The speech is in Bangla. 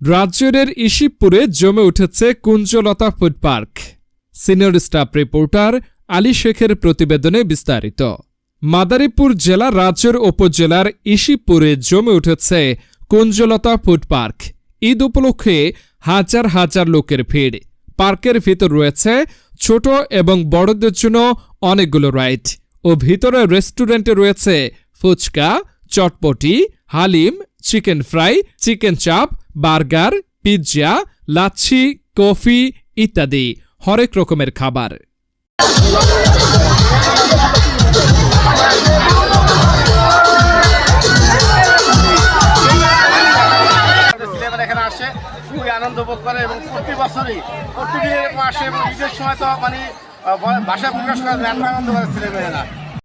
রাজ্যের ইসিবপুরে জমে উঠেছে Kunjalata food park. Senior staff reporter Ali শেখের প্রতিবেদনে বিস্তারিত। মাদারীপুর জেলা রাজ্যের উপজেলার ইসিবপুরে জমে উঠেছে কুঞ্জলতা ফুড পার্ক। ঈদ উপলক্ষে হাজার হাজার লোকের ভিড়। পার্কের ভিতর রয়েছে ছোট এবং বড়দের জন্য অনেকগুলো রাইড ও ভিতরে রেস্টুরেন্টে রয়েছে ফুচকা, চটপটি, হালিম, চিকেন ফ্রাই, চিকেন চাপ বার্গার, পিৎজা, লাচ্ছি, কফি ইত্যাদি হরেক রকমের খাবার। আসে, খুবই প্রতি বছরই প্রতিদিন ঈদের সময় তো মানে বাসায় প্রকাশ করে আনন্দ করে ছেলেমেয়েরা